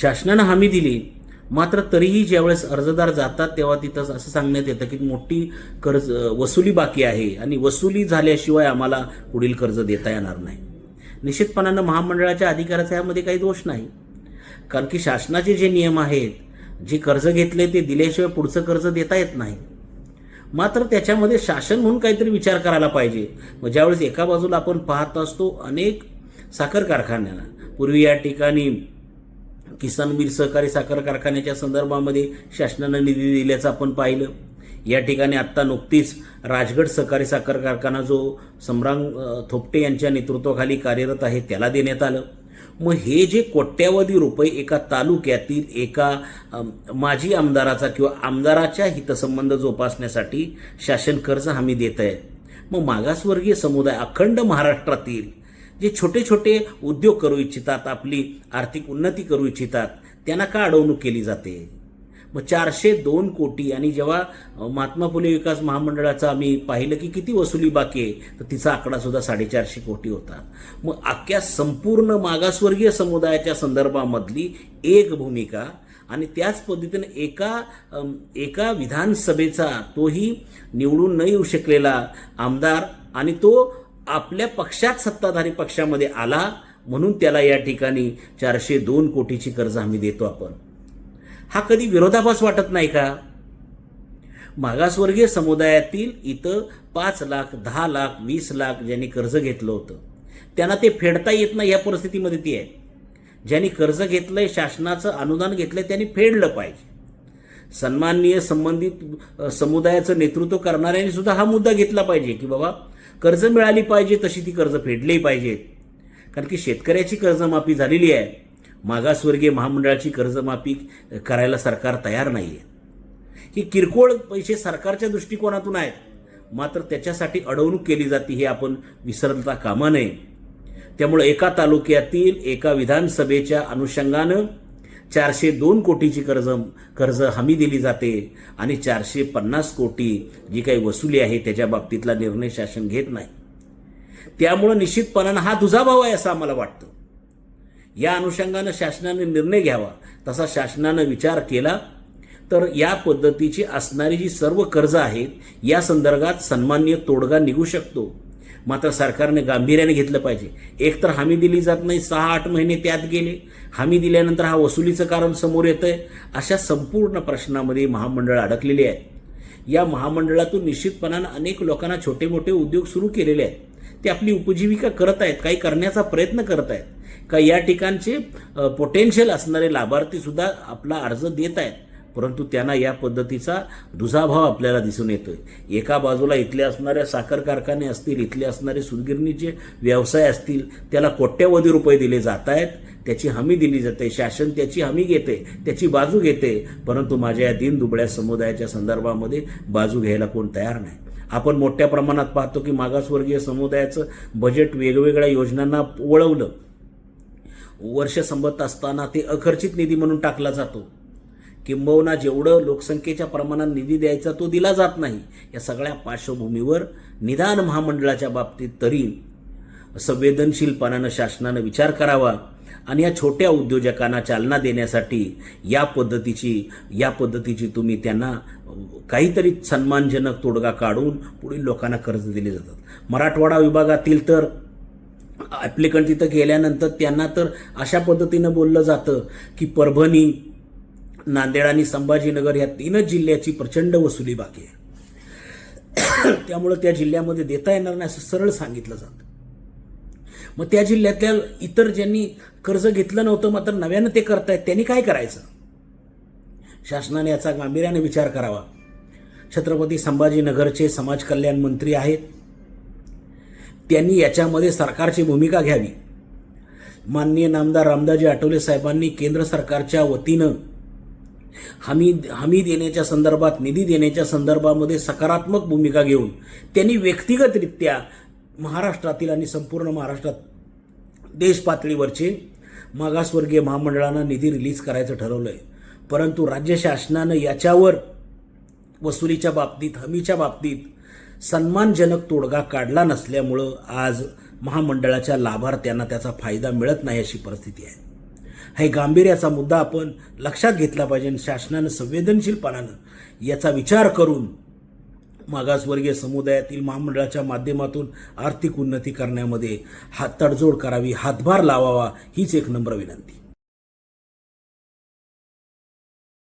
शासनानं हमी दिली. मात्र तरीही ज्यावेळेस अर्जदार जातात तेव्हा तिथं असं सांगण्यात येतं की मोठी कर्ज वसुली बाकी आहे आणि वसुली झाल्याशिवाय आम्हाला पुढील कर्ज देता येणार नाही. निश्चितपणानं महामंडळाच्या अधिकाराचा यामध्ये काही दोष नाही. कारण की शासनाचे जे नियम आहेत जे कर्ज घेतले ते दिल्याशिवाय पुढचं कर्ज देता येत नाही. मात्र त्याच्यामध्ये शासन म्हणून काहीतरी विचार करायला पाहिजे. मग ज्यावेळेस एका बाजूला आपण पाहत असतो अनेक साखर कारखान्यांना पूर्वी या ठिकाणी किसान वीर सहकारी साखर कारखान्याच्या संदर्भामध्ये शासनानं निधी दिल्याचं आपण पाहिलं. या ठिकाणी आत्ता नुकतीच राजगड सहकारी साखर कारखाना जो सम्रांग थोपटे यांच्या नेतृत्वाखाली कार्यरत आहे त्याला देण्यात आलं. मग हे जे कोट्यावधी रुपये एका तालुक्यातील एका माजी आमदाराचा किंवा आमदाराच्या हितसंबंध जोपासण्यासाठी शासन कर्ज हमी देत आहे मग मागासवर्गीय समुदाय अखंड महाराष्ट्रातील जे छोटे छोटे उद्योग करू इच्छितात आपली आर्थिक उन्नती करू इच्छितात त्यांना का अडवणूक केली जाते? मग चारशे दोन कोटी आणि जेव्हा महात्मा फुले विकास महामंडळाचं आम्ही पाहिलं की किती वसुली बाकी आहे तर तिचा आकडा सुद्धा साडेचारशे कोटी होता. मग अख्ख्या संपूर्ण मागासवर्गीय समुदायाच्या संदर्भामधली एक भूमिका आणि त्याच पद्धतीने एका एका विधानसभेचा तोही निवडून न येऊ शकलेला आमदार आणि तो आपल्या पक्षात सत्ताधारी पक्षामध्ये आला म्हणून त्याला या ठिकाणी चारशे दोन कोटीची कर्ज आम्ही देतो आपण. हा कधी विरोधाभास वाटत नाही का? मागासवर्गीय समुदायातील इथं पाच लाख दहा लाख वीस लाख ज्यांनी कर्ज घेतलं होतं त्यांना ते फेडता येत नाही या परिस्थितीमध्ये ती आहे. ज्यांनी कर्ज घेतलंय शासनाचं अनुदान घेतलंय त्यांनी फेडलं पाहिजे. सन्माननीय संबंधित समुदायाचं नेतृत्व करणाऱ्यांनी सुद्धा हा मुद्दा घेतला पाहिजे की बाबा कर्ज मिळाली पाहिजे तशी ती कर्ज फेडली पाहिजेत कारण की शेतकऱ्याची कर्जमाफी झालेली आहे. मागासवर्गीय महामंडळाची कर्जमाफी करायला सरकार तयार नाही आहे ही किरकोळ पैसे सरकारच्या दृष्टिकोनातून आहेत. मात्र त्याच्यासाठी अडवणूक केली जाते हे आपण विसरता कामा नये. त्यामुळे एका तालुक्यातील एका विधानसभेच्या अनुषंगानं चारशे दोन कोटीची कर्ज कर्ज हमी दिली जाते आणि चारशे पन्नास कोटी जी काही वसुली आहे त्याच्या बाबतीतला निर्णय शासन घेत नाही. त्यामुळं निश्चितपणानं हा दुजाभाव आहे असं आम्हाला वाटतं. या अनुषंगानं शासनाने निर्णय घ्यावा. तसा शासनानं विचार केला तर या पद्धतीची असणारी जी सर्व कर्ज आहेत या संदर्भात सन्मान्य तोडगा निघू शकतो. मात्र सरकारने गांभीर्याने घेतलं पाहिजे. एक तर हमी दिली जात नाही सहा आठ महिने त्यात गेले. हमी दिल्यानंतर हा वसुलीचं कारण समोर येतं आहे अशा संपूर्ण प्रश्नामध्ये महामंडळ अडकलेली आहेत या महामंडळातून निश्चितपणानं अनेक लोकांना छोटे मोठे उद्योग सुरू केलेले आहेत. ते आपली उपजीविका करत आहेत काही करण्याचा प्रयत्न करत आहेत. का या ठिकाणचे पोटेन्शियल असणारे लाभार्थीसुद्धा आपला अर्ज देत आहेत. परंतु त्यांना या पद्धतीचा दुजाभाव आपल्याला दिसून येतोय. एका बाजूला इथले असणाऱ्या साखर कारखाने असतील इथले असणारे सुदगिरणीचे व्यवसाय असतील त्याला कोट्यवधी रुपये दिले जात आहेत त्याची हमी दिली जाते. शासन त्याची हमी घेते त्याची बाजू घेते. परंतु माझ्या या दीनदुबळ्या समुदायाच्या संदर्भामध्ये बाजू घ्यायला कोण तयार नाही. आपण मोठ्या प्रमाणात पाहतो की मागासवर्गीय समुदायाचं बजेट वेगवेगळ्या योजनांना वळवलं. वर्ष संपत असताना ते अखर्चित निधी म्हणून टाकला जातो. किंबहुना जेवढं लोकसंख्येच्या प्रमाणात निधी द्यायचा तो दिला जात नाही या सगळ्या पार्श्वभूमीवर निदान महामंडळाच्या बाबतीत तरी संवेदनशीलपणानं शासनानं विचार करावा आणि या छोट्या उद्योजकांना चालना देण्यासाठी या पद्धतीची या पद्धतीची तुम्ही त्यांना काहीतरी सन्मानजनक तोडगा काढून पुढील लोकांना कर्ज दिले जातात. मराठवाडा विभागातील तर ॲप्लिकंट तिथं गेल्यानंतर त्यांना तर अशा पद्धतीनं बोललं जातं की परभणी नांदेड आणि संभाजीनगर या तीनच जिल्ह्याची प्रचंड वसुली बाकी आहे. त्यामुळं त्या जिल्ह्यामध्ये देता येणार नाही असं सरळ सांगितलं जातं. मग त्या जिल्ह्यातल्या इतर ज्यांनी कर्ज घेतलं नव्हतं मात्र नव्यानं ते करतायत त्यांनी काय करायचं? शासनाने याचा गांभीर्याने विचार करावा. छत्रपती संभाजीनगरचे समाज कल्याण मंत्री आहेत. त्यांनी याच्यामध्ये सरकारची भूमिका घ्यावी. माननीय नामदार रामदाजी आठवले साहेबांनी केंद्र सरकारच्या वतीनं हमी हमी देण्याच्या संदर्भात निधी देण्याच्या संदर्भामध्ये सकारात्मक भूमिका घेऊन त्यांनी व्यक्तिगतरित्या महाराष्ट्रातील आणि संपूर्ण महाराष्ट्रात देश पातळीवरचे मागासवर्गीय महामंडळांना निधी रिलीज करायचं ठरवलं आहे परंतु राज्य शासनानं याच्यावर वसुलीच्या बाबतीत हमीच्या बाबतीत सन्मानजनक तोडगा काढला नसल्यामुळं आज महामंडळाच्या लाभार्थ्यांना त्याचा फायदा मिळत नाही अशी परिस्थिती आहे. हे गांभीर्याचा मुद्दा आपण लक्षात घेतला पाहिजे आणि शासनानं संवेदनशीलपणानं याचा विचार करून मागासवर्गीय समुदायातील महामंडळाच्या माध्यमातून आर्थिक उन्नती करण्यामध्ये हात तडजोड करावी हातभार लावावा हीच एक नम्र विनंती.